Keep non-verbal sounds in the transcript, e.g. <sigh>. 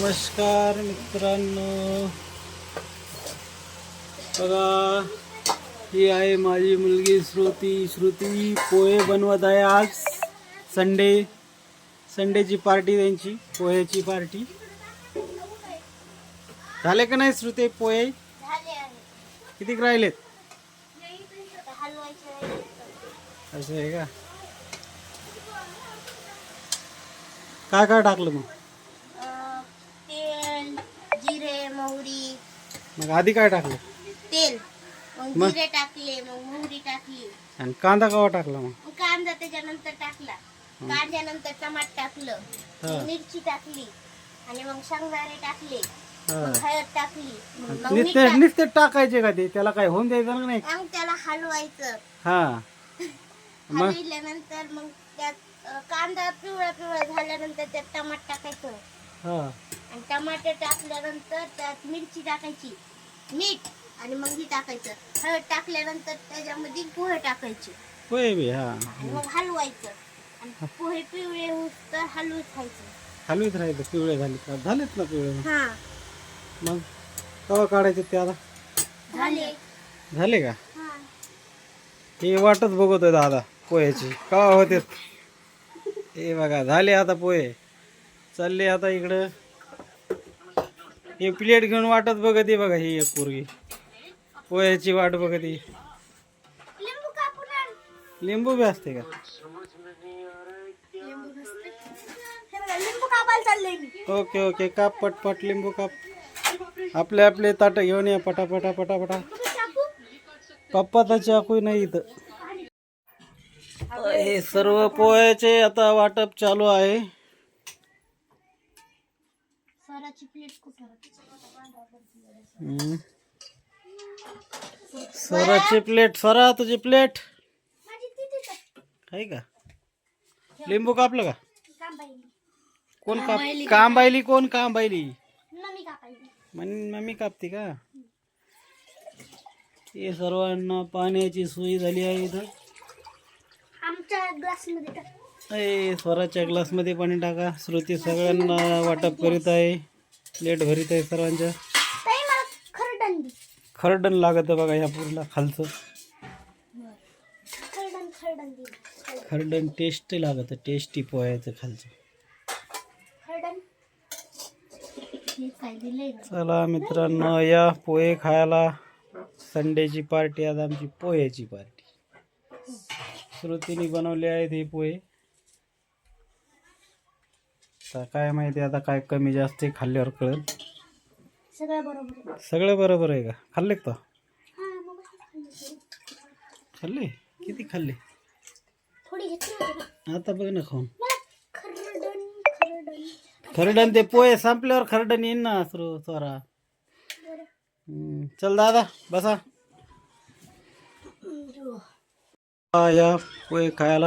नमस्कार मित्रांनो. बघा ही आहे माझी मुलगी श्रुती. श्रुती पोहे बनवत आहे आज. संडे. संडेची पार्टी त्यांची पोह्याची पार्टी. झाले का नाही श्रुती पोहे? किती राहिलेत. असं आहे का? काय काय टाकलं मग अं, तेल जिरे मोहरी मग आधी काय टाकलं? तेल. मग मग? जिरे टाकले मग मोहरी टाकली. आणि कांदा कवा टाकला मग? मग कांदा त्याच्यानंतर टाकला. कांद्यानंतर टमाट टाकलं. हा. मिरची टाकली. आणि मग शेंगदाणे टाकले. हा. मग हळद टाकली. मग मीठ नुसते टाक- नुसते टाकायचे का ते? त्याला काय होऊन द्यायचं ना नाही? मग त्याला हलवायचं. हा. <laughs> मग? हलविल्यानंतर मग त्यात अं, कांदा पिवळा पिवळा झाल्यानंतर त्यात टमाट टाकायचं. आणि टमाटे टाकल्यानंतर त्यात मिरची टाकायची मीठ आणि मग ही टाकायचं. हळद टाकल्यानंतर त्याच्यामध्ये पोहे टाकायचे. होय बी हा. आणि मग हलवायचं. आणि पोहे पिवळे होत तर हलवत खायचं हलवीत राहायचं पिवळे झाले का? झालेत ना पिवळे? मग. हा. मग कवा काढायचे ते आता? झाले. झाले का? हा. हे वाटच बघतोय दादा पोह्याची. कवा होते? <laughs> हे बघा झाले आता पोहे. चालले आता इकडं. हे प्लेट घेऊन वाटत बघत आहे बघा ही एक पोरगी. पोह्याची वाट बघत आहे. लिंबू बी असते का? ओके ओके काप पटपट लिंबू काप. आपले आपले ताट घेऊन या पटापटा पटापटा. कापू पप्पाचा चाकू नाही इथं. हे सर्व पोह्याचे आता वाटप चालू आहे. स्वराची प्लेट स्वरा तुझी प्लेट आहे. का लिंबू कापलं का काम कोण काप कांबायली कोण कांबायली मम्मी कापायली म्हण मम्मी कापते का हे सर्वांना पाण्याची सोय झाली आहे इथं आमच्या ग्लासमध्ये ए स्वराच्या ग्लासमध्ये पाणी टाका. श्रुती सगळ्यांना वाटप करीत आहे. प्लेट भरीत आहे सर्वांच्या. खरडण लागत बघा ह्या पूरला खालचं. खरडण टेस्ट लागत. टेस्टी पोहायचं खालचं. चला मित्रांनो या पोहे खायला संडेची पार्टी आज आमची पोह्याची पार्टी. श्रुतीने बनवले आहेत हे पोहे. आता काय माहिती आता काय कमी जास्त खाल्ल्यावर कळेल. सगळं बरोबर आहे. सगळं बरोबर आहे का? खाल्ले का? हा मग खाल्ली किती खाल्ले? थोडी घेतली होती ना. आता बघ ना खाऊन. मला खरडण ते पोहे संपल्यावर खरडण येईन ना बरं. हम्म, चल दादा बसा. हम्म, हा, या पोहे खायला.